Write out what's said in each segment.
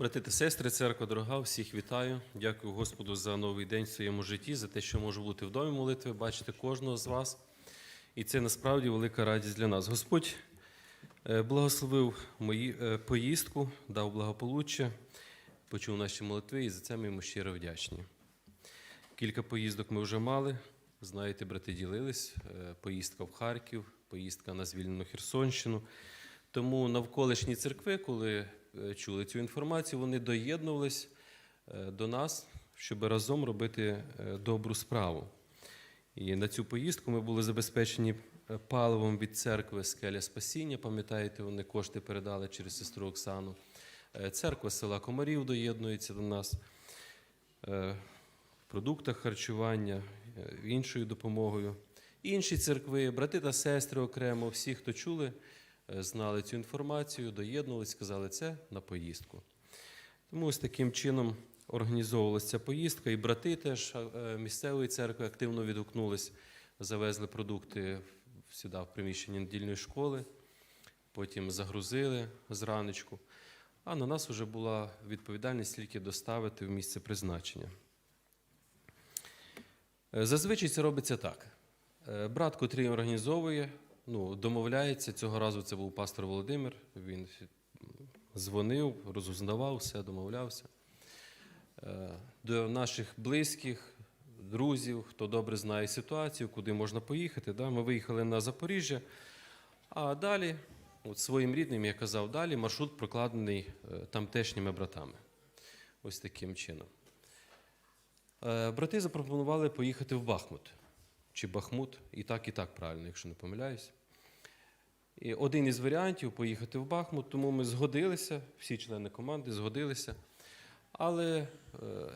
Брати та сестри, церква дорога, всіх вітаю. Дякую Господу за новий день в своєму житті, за те, що можу бути в домі молитви, бачити кожного з вас. І це насправді велика радість для нас. Господь е, благословив мої е, поїздку, дав благополуччя, почув наші молитви, і за це ми йому щиро вдячні. Кілька поїздок ми вже мали. Знаєте, брати ділились. Е, Поїздка в Харків, поїздка на звільнену Херсонщину. Тому навколишні церкви, коли чули цю інформацію, вони доєднувались е, до нас, щоб разом робити е, добру справу. І на цю поїздку ми були забезпечені е, паливом від церкви Скеля Спасіння. Пам'ятаєте, вони кошти передали через сестру Оксану. Е, Церква села Комарів доєднується до нас. Е, В продуктах харчування, е, іншою допомогою. Інші церкви, брати та сестри окремо, всі, хто чули, е, знали цю інформацію, доєднувалися, сказали це на поїздку. Тому ось таким чином організовувалася ця поїздка, і брати теж е, місцевої церкви активно відгукнулись, завезли продукти сюди, в приміщення недільної школи, потім загрузили зранечку. А на нас вже була відповідальність тільки доставити в місце призначення. Е, Зазвичай це робиться так. Е, Брат, котрий організовує, ну, домовляється. Цього разу це був пастор Володимир. Він дзвонив, розузнавав все, домовлявся. Е, До наших близьких, друзів, хто добре знає ситуацію, куди можна поїхати. Да? Ми виїхали на Запоріжжя, а далі, от своїм рідним, я казав, далі маршрут прокладений е, тамтешніми братами. Ось таким чином. Е, Брати запропонували поїхати в Бахмут чи Бахмут, і так, і так правильно, якщо не помиляюсь. І один із варіантів поїхати в Бахмут, тому ми згодилися, всі члени команди згодилися, але е,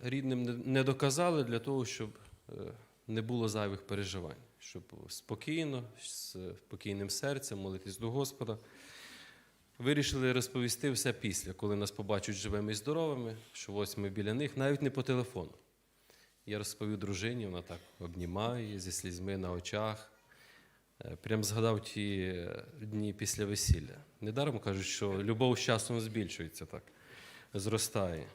рідним не- доказали для того, щоб е, не було зайвих переживань, щоб спокійно, з спокійним серцем молитись до Господа. Вирішили розповісти все після, коли нас побачать живими і здоровими, що ось ми біля них, навіть не по телефону. Я розповів дружині, вона так обнімає зі слізьми на очах. Е, Прям згадав ті е, дні після весілля. Недаром кажуть, що любов з часом збільшується так, зростає.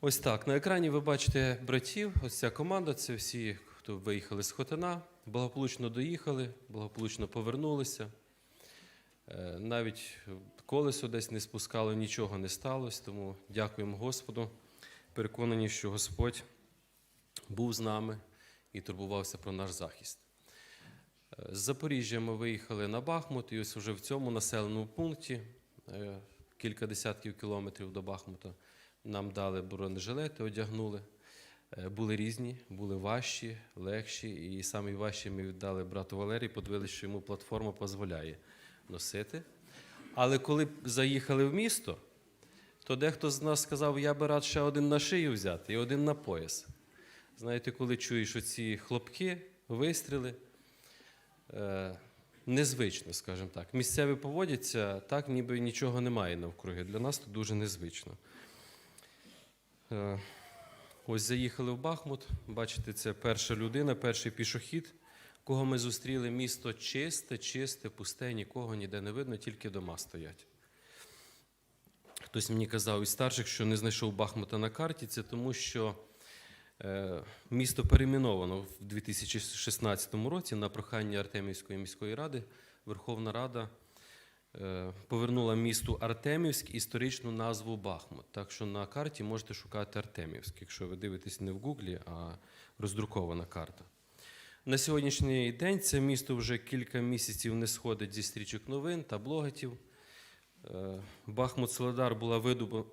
Ось так. На екрані ви бачите братів. Ось ця команда це всі, хто виїхали з Хотина, благополучно доїхали, благополучно повернулися. Е, Навіть колесо десь не спускало, нічого не сталося, тому дякуємо Господу. Переконані, що Господь був з нами і турбувався про наш захист. З Запоріжжя ми виїхали на Бахмут, і ось вже в цьому населеному пункті, е, кілька десятків кілометрів до Бахмута, нам дали бронежилети, одягнули. Е, Були різні, були важчі, легші, і самі важчі ми віддали брату Валерію, подивилися, що йому платформа дозволяє носити. Але коли заїхали в місто, то дехто з нас сказав, я би рад ще один на шию взяти і один на пояс. Знаєте, коли чуєш оці хлопки, вистріли, незвично, скажімо так. Місцеві поводяться так, ніби нічого немає навкруги. Для нас це дуже незвично. Е, ось заїхали в Бахмут. Бачите, це перша людина, перший пішохід, кого ми зустріли. Місто чисте, чисте, пусте, нікого ніде не видно, тільки дома стоять. Хтось мені казав із старших, що не знайшов Бахмута на карті, це тому, що е, місто перейменовано в 2016 році на прохання Артемівської міської ради. Верховна Рада е, повернула місту Артемівськ історичну назву Бахмут. Так що на карті можете шукати Артемівськ, якщо ви дивитесь не в Гуглі, а роздрукована карта. На сьогоднішній день це місто вже кілька місяців не сходить зі стрічок новин та блогетів. Е, Бахмут Соледар була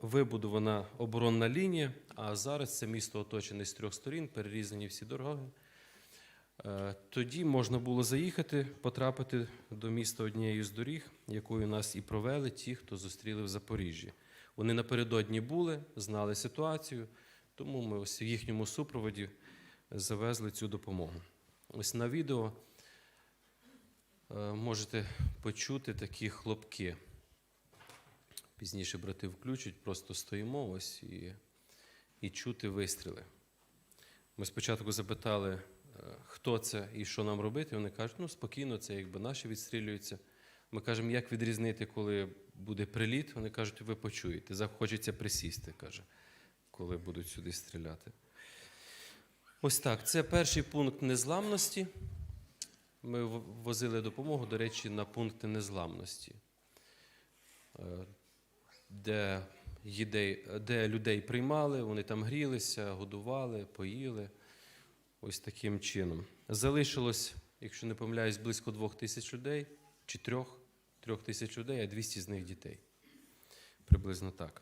вибудована оборонна лінія, а зараз це місто оточене з трьох сторін, перерізані всі дороги. Е, Тоді можна було заїхати, потрапити до міста однією з доріг, якою нас і провели ті, хто зустріли в Запоріжжі. Вони напередодні були, знали ситуацію, тому ми ось в їхньому супроводі завезли цю допомогу. Ось на відео е, можете почути такі хлопки. Пізніше брати включать, просто стоїмо ось і, і чути вистріли. Ми спочатку запитали, е, хто це і що нам робити. Вони кажуть, ну спокійно, це якби наші відстрілюються. Ми кажемо, як відрізнити, коли буде приліт. Вони кажуть, ви почуєте. Захочеться присісти, каже, коли будуть сюди стріляти. Ось так. Це перший пункт незламності. Ми возили допомогу, до речі, на пункти незламності, Е, де, їдей, де людей приймали, вони там грілися, годували, поїли. Ось таким чином. Залишилось, якщо не помиляюсь, близько двох тисяч людей, чи трьох, трьох тисяч людей, а 200 з них дітей. Приблизно так.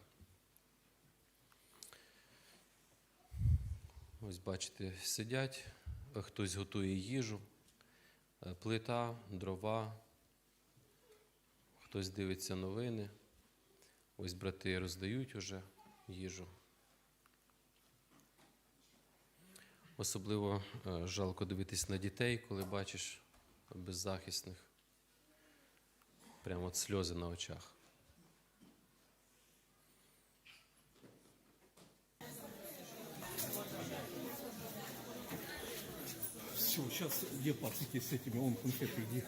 Ось бачите, сидять, хтось готує їжу, е, плита, дрова, хтось дивиться новини. Ось брати роздають уже їжу. Особливо е, жалко дивитись на дітей, коли бачиш беззахисних. Прямо от сльози на очах. Все, сейчас где пацики с этими, он конфеты где?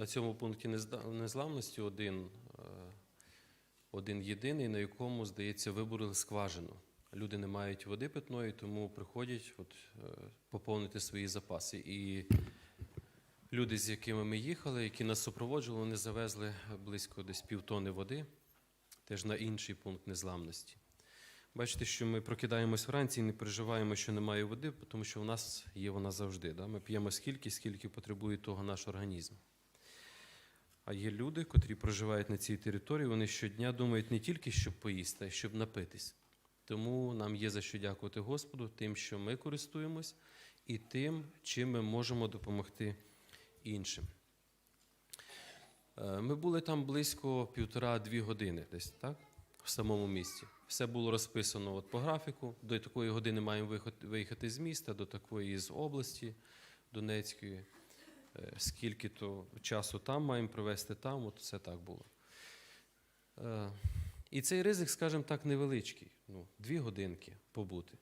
На цьому пункті незламності один, е, один єдиний, на якому, здається, вибурили скважину. Люди не мають води питної, тому приходять от, е, поповнити свої запаси. І люди, з якими ми їхали, які нас супроводжували, вони завезли близько десь півтони води, теж на інший пункт незламності. Бачите, що ми прокидаємось вранці і не переживаємо, що немає води, тому що в нас є вона завжди. Да? Ми п'ємо скільки, скільки потребує того наш організм. А є люди, котрі проживають на цій території, вони щодня думають не тільки, щоб поїсти, а й щоб напитись. Тому нам є за що дякувати Господу, тим, що ми користуємось, і тим, чим ми можемо допомогти іншим. Е, Ми були там близько півтора-дві години, десь так, в самому місті. Все було розписано от по графіку. До такої години маємо виїхати з міста, до такої з області Донецької. Е, Скільки то часу там маємо провести там, от все так було. Е, І цей ризик, скажімо так, невеличкий. Ну, дві годинки побути.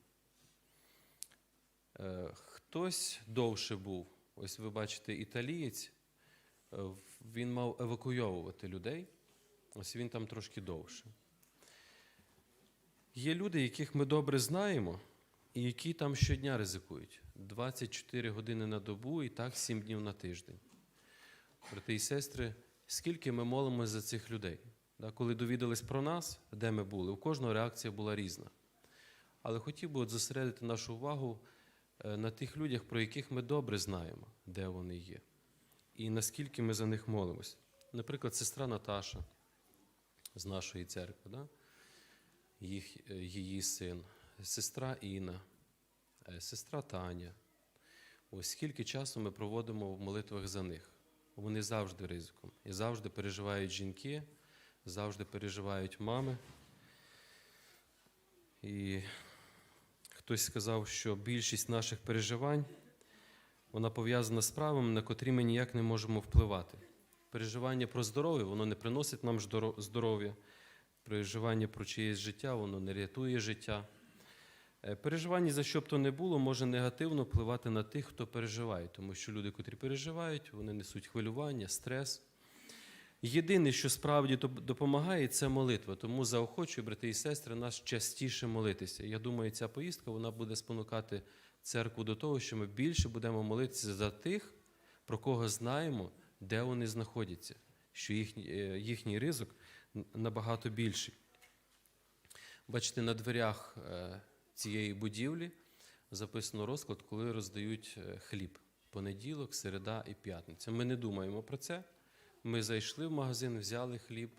Е, Хтось довше був. Ось ви бачите, італієць, він мав евакуйовувати людей. Ось він там трошки довше. Є люди, яких ми добре знаємо, і які там щодня ризикують. 24 години на добу і так 7 днів на тиждень. Брати і сестри, скільки ми молимося за цих людей? Коли довідались про нас, де ми були, у кожного реакція була різна. Але хотів би от зосередити нашу увагу е, на тих людях, про яких ми добре знаємо, де вони є, і наскільки ми за них молимось. Наприклад, сестра Наташа з нашої церкви, да? Їх, е, її син, сестра Інна, е, сестра Таня. Ось скільки часу ми проводимо в молитвах за них. Вони завжди ризиком. І завжди переживають жінки, завжди переживають мами. І хтось сказав, що більшість наших переживань вона пов'язана з справами, на котрі ми ніяк не можемо впливати. Переживання про здоров'я, воно не приносить нам здоров'я. Переживання про чиєсь життя, воно не рятує життя. Е, Переживання за що б то не було, може негативно впливати на тих, хто переживає, тому що люди, котрі переживають, вони несуть хвилювання, стрес. Єдине, що справді допомагає, це молитва. Тому заохочую, брати і сестри, нас частіше молитися. Я думаю, ця поїздка вона буде спонукати церкву до того, що ми більше будемо молитися за тих, про кого знаємо, де вони знаходяться, що їхній, е, їхній ризик набагато більший. Бачите, на дверях е, цієї будівлі записано розклад, коли роздають е, хліб. Понеділок, середа і п'ятниця. Ми не думаємо про це. Ми зайшли в магазин, взяли хліб,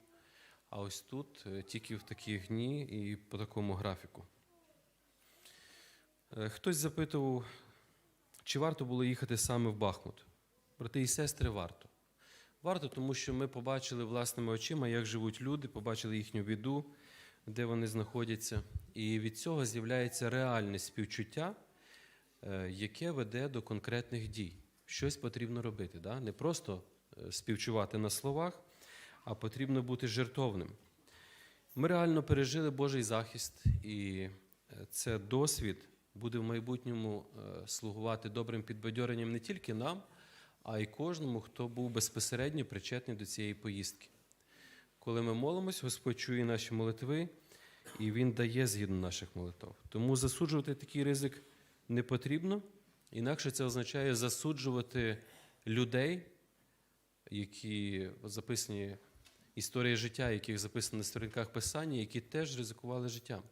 а ось тут е, тільки в такі дні і по такому графіку. Е, Хтось запитував, чи варто було їхати саме в Бахмут. Брати і сестри, варто. Варто, тому що ми побачили власними очима, як живуть люди, побачили їхню біду, де вони знаходяться. І від цього з'являється реальне співчуття, е, яке веде до конкретних дій. Щось потрібно робити. Да? Не просто е, співчувати на словах, а потрібно бути жертовним. Ми реально пережили Божий захист, і е, це досвід буде в майбутньому слугувати добрим підбадьоренням не тільки нам, а й кожному, хто був безпосередньо причетний до цієї поїздки. Коли ми молимось, Господь чує наші молитви, і Він дає згідно наших молитв. Тому засуджувати такий ризик не потрібно, інакше це означає засуджувати людей, які записані історії життя, яких записано на сторінках Писання, які теж ризикували життям.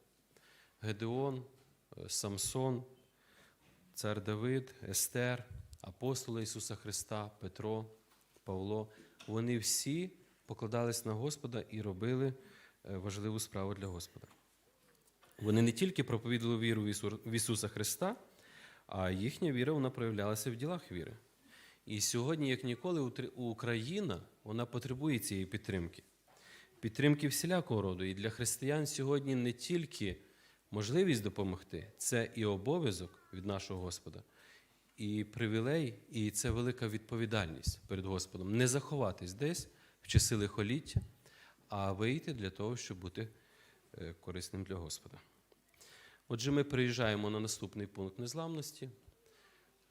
Гедеон, е, Самсон, цар Давид, Естер, апостоли Ісуса Христа, Петро, Павло. Вони всі покладались на Господа і робили е, важливу справу для Господа. Вони не тільки проповідували віру в Ісуса Христа, а їхня віра вона проявлялася в ділах віри. І сьогодні, як ніколи, Україна вона потребує цієї підтримки. Підтримки всілякого роду. І для християн сьогодні не тільки можливість допомогти, це і обов'язок від нашого Господа, і привілей, і це велика відповідальність перед Господом. Не заховатись десь в часи лихоліття, а вийти для того, щоб бути е, корисним для Господа. Отже, ми приїжджаємо на наступний пункт незламності.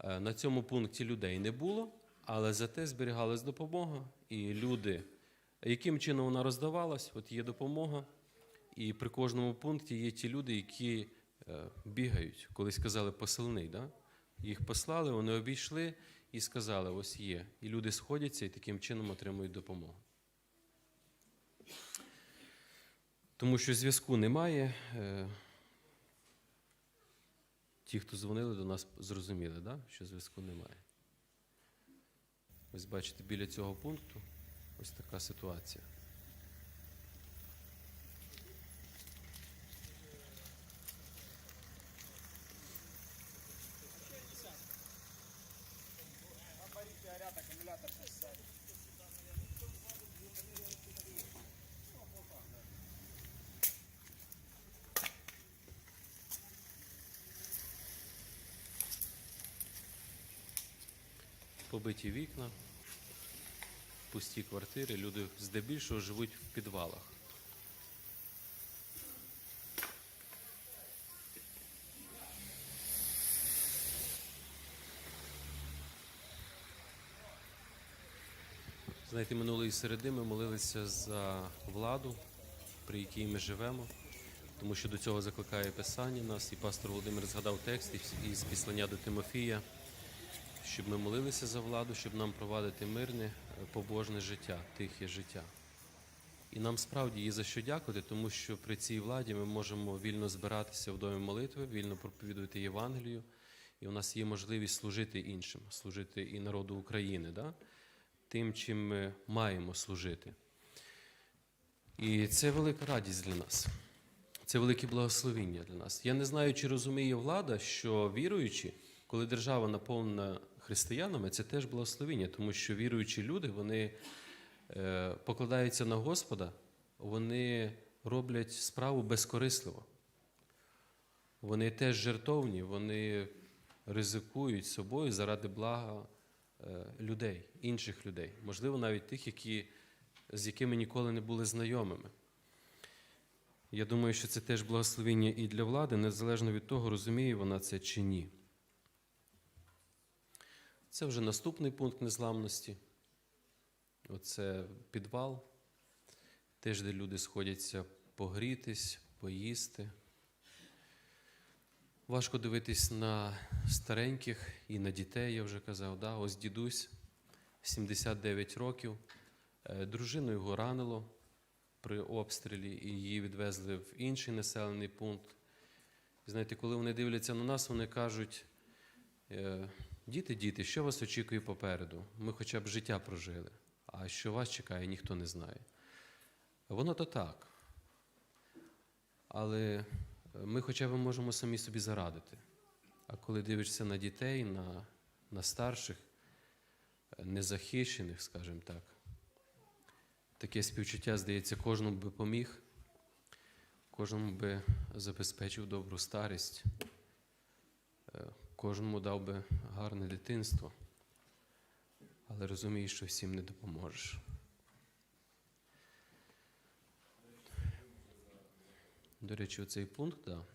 Е, На цьому пункті людей не було, але зате зберігалась допомога, і люди, яким чином вона роздавалась, от є допомога. І при кожному пункті є ті люди, які е, бігають. Колись казали посильний, да? їх послали, вони обійшли і сказали: ось є. І люди сходяться і таким чином отримують допомогу. Тому що зв'язку немає. Е, Ті, хто дзвонили до нас, зрозуміли, да? що зв'язку немає. Ось бачите, біля цього пункту ось така ситуація. Побиті вікна, пусті квартири, люди здебільшого живуть в підвалах. Знаєте, минулої середи ми молилися за владу, при якій ми живемо, тому що до цього закликає Писання нас, і пастор Володимир згадав текст із- післання до Тимофія щоб ми молилися за владу, щоб нам провадити мирне, е, побожне життя, тихе життя. І нам справді є за що дякувати, тому що при цій владі ми можемо вільно збиратися в домі молитви, вільно проповідувати Євангелію, і у нас є можливість служити іншим, служити і народу України, да? тим, чим ми маємо служити. І це велика радість для нас. Це велике благословіння для нас. Я не знаю, чи розуміє влада, що віруючі, коли держава наповнена християнами, це теж благословіння, тому що віруючі люди вони е, покладаються на Господа, вони роблять справу безкорисливо. Вони теж жертовні, вони ризикують собою заради блага е, людей, інших людей, можливо, навіть тих, які, з якими ніколи не були знайомими. Я думаю, що це теж благословіння і для влади, незалежно від того, розуміє вона це чи ні. Це вже наступний пункт незламності. Оце підвал, теж де люди сходяться погрітись, поїсти. Важко дивитись на стареньких і на дітей, я вже казав. Да? Ось дідусь, 79 років. Е, Дружину його ранило при обстрілі, і її відвезли в інший населений пункт. Знаєте, коли вони дивляться на нас, вони кажуть: е, діти, діти, що вас очікує попереду? Ми хоча б життя прожили, а що вас чекає, ніхто не знає. Воно то так. Але е, ми хоча б можемо самі собі зарадити. А коли дивишся на дітей, на, на старших, незахищених, скажімо так, таке співчуття, здається, кожному би поміг, кожному би забезпечив добру старість, е, кожному дав би гарне дитинство, але розумієш, що всім не допоможеш. До речі, оцей пункт, да,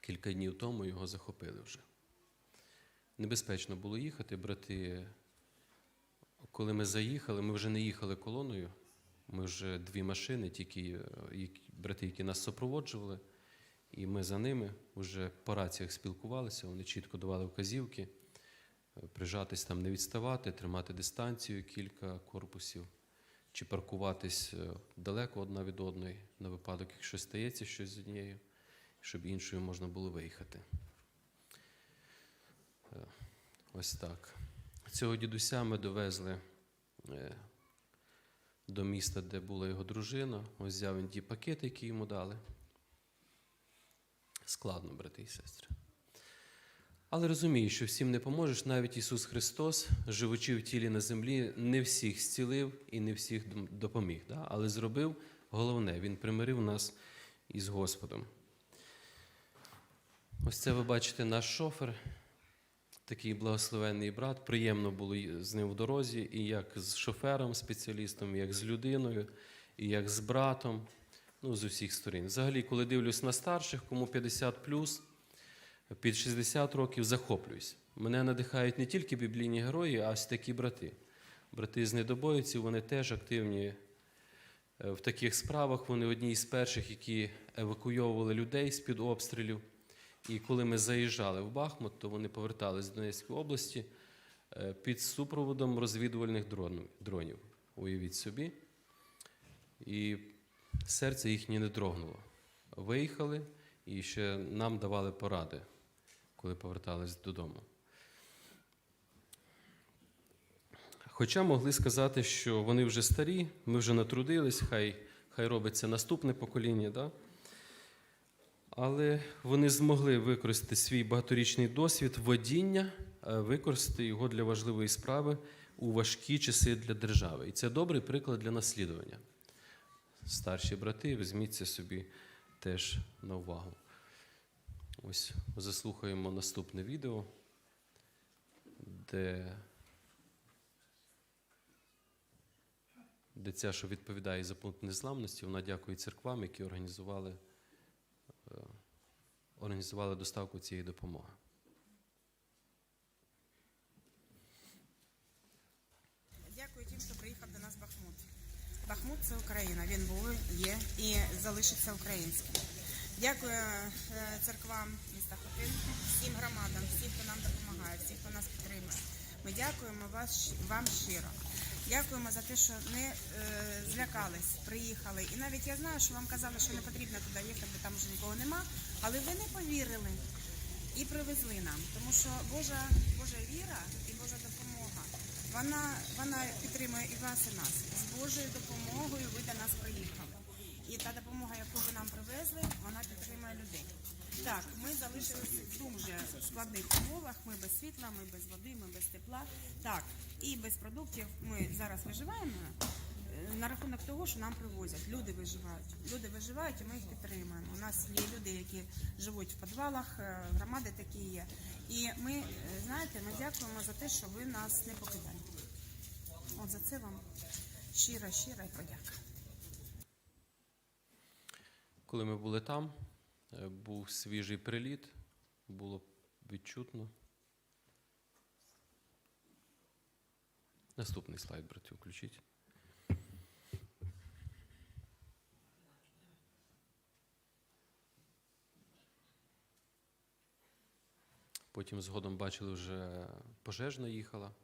кілька днів тому його захопили вже. Небезпечно було їхати, брати. Коли ми заїхали, ми вже не їхали колоною. Ми вже дві машини, тільки е, брати, які нас супроводжували, і ми за ними вже по раціях спілкувалися, вони чітко давали вказівки, е, прижатись там, не відставати, тримати дистанцію кілька корпусів, чи паркуватись е, далеко одна від одної на випадок, якщо стається щось з однією, щоб іншою можна було виїхати. Е, Ось так. Цього дідуся ми довезли до міста, де була його дружина. Ось взяв він ті пакети, які йому дали. Складно, брати і сестри. Але розумію, що всім не поможеш. Навіть Ісус Христос, живучи в тілі на землі, не всіх зцілив і не всіх допоміг. Да? Але зробив головне, Він примирив нас із Господом. Ось це ви бачите наш шофер, такий благословенний брат. Приємно було з ним в дорозі, і як з шофером, спеціалістом, як з людиною, і як з братом. Ну, з усіх сторін. Взагалі, коли дивлюсь на старших, кому 50 плюс, під 60 років захоплююсь. Мене надихають не тільки біблійні герої, а ось такі брати. Брати з недобоївців, вони теж активні е, в таких справах. Вони одні із перших, які евакуйовували людей з-під обстрілів. І коли ми заїжджали в Бахмут, то вони повертались з Донецької області е, під супроводом розвідувальних дронів. Уявіть собі. І серце їхнє не дрогнуло. Виїхали і ще нам давали поради, коли повертались додому. Хоча могли сказати, що вони вже старі, ми вже натрудились, хай, хай робиться наступне покоління. Да? Але вони змогли використати свій багаторічний досвід водіння, е, використати його для важливої справи у важкі часи для держави. І це добрий приклад для наслідування. Старші брати, візьміть це собі теж на увагу. Ось заслухаємо наступне відео, де, де ця, що відповідає за пункт незламності, вона дякує церквам, які організували, е, організували доставку цієї допомоги. Дякую тим, хто приїхав до нас в Бахмут. Бахмут це Україна. Він був, є і залишиться українським. Дякую е, церквам міста Хотин, всім громадам, всім, хто нам допомагає, всім, хто нас підтримує. Ми дякуємо вас, вам щиро. Дякуємо за те, що не злякались, приїхали. І навіть я знаю, що вам казали, що не потрібно туди їхати, бо там вже нікого нема. Але ви не повірили і привезли нам. Тому що Божа, Божа віра вона, вона підтримує і вас, і нас. З Божою допомогою ви до нас приїхали. І та допомога, яку ви нам привезли, вона підтримує людей. Так, ми залишилися в дуже складних умовах. Ми без світла, ми без води, ми без тепла. Так, і без продуктів ми зараз виживаємо е, на рахунок того, що нам привозять. Люди виживають. Люди виживають, і ми їх підтримуємо. У нас є люди, які живуть в підвалах, е, громади такі є. І ми, е, знаєте, ми дякуємо за те, що ви нас не покидаєте. От за це вам щира, щира і подяка. Коли ми були там, е, був свіжий приліт, було відчутно. Наступний слайд, брати, включіть. Потім згодом бачили, вже пожежна їхала,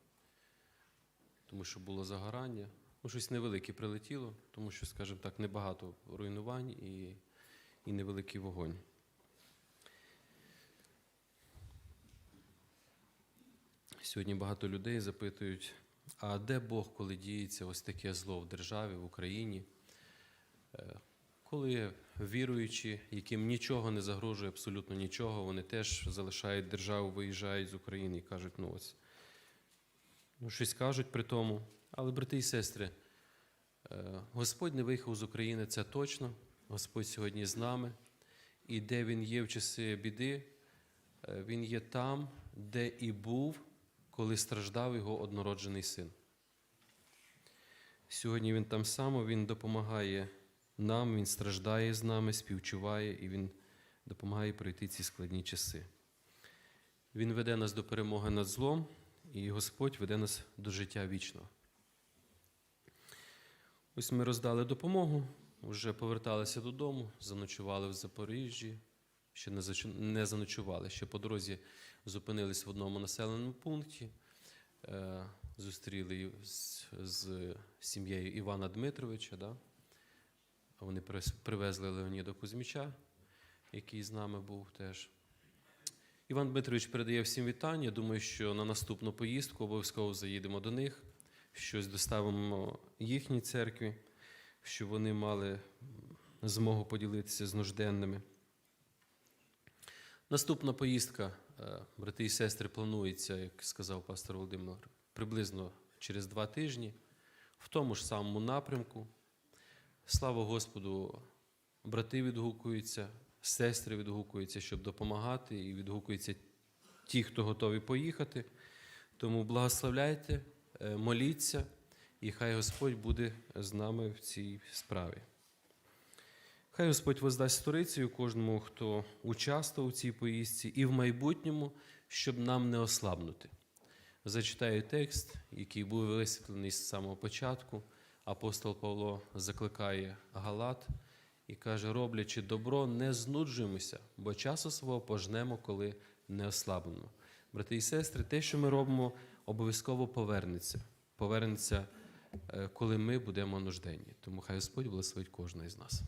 тому що було загорання. Ну, щось невелике прилетіло, тому що, скажімо так, небагато руйнувань і, і невеликий вогонь. Сьогодні багато людей запитують, а де Бог, коли діється ось таке зло в державі, в Україні, Е, Коли віруючі, яким нічого не загрожує, абсолютно нічого, вони теж залишають державу, виїжджають з України і кажуть, ну ось, ну, щось кажуть при тому. Але, брати і сестри, е, Господь не виїхав з України, це точно. Господь сьогодні з нами. І де Він є в часи біди, е, Він є там, де і був, коли страждав його однороджений син. Сьогодні Він там само, Він допомагає нам, Він страждає з нами, співчуває і Він допомагає пройти ці складні часи. Він веде нас до перемоги над злом, і Господь веде нас до життя вічного. Ось ми роздали допомогу, вже поверталися додому, заночували в Запоріжжі, ще не заночували, ще по дорозі зупинились в одному населеному пункті, е, зустріли з, з сім'єю Івана Дмитровича. Да? Вони привезли Леоніда Кузьміча, який з нами був теж. Іван Дмитрович передає всім вітання. Думаю, що на наступну поїздку обов'язково заїдемо до них, щось доставимо їхній церкві, щоб вони мали змогу поділитися з нужденними. Наступна поїздка, е, брати і сестри, планується, як сказав пастор Володимир, приблизно через два тижні, в тому ж самому напрямку. Слава Господу, брати відгукуються, сестри відгукуються, щоб допомагати, і відгукуються ті, хто готові поїхати. Тому благословляйте, е, моліться, і хай Господь буде з нами в цій справі. Хай Господь воздасть сторицею кожному, хто участвував у цій поїздці, і в майбутньому, щоб нам не ослабнути. Зачитаю текст, який був висвітлений з самого початку. Апостол Павло закликає Галат і каже: роблячи добро, не знуджуємося, бо часу свого пожнемо, коли не ослабнемо. Брати і сестри, те, що ми робимо, обов'язково повернеться. Повернеться, е, коли ми будемо нужденні. Тому хай Господь благословить кожного із нас.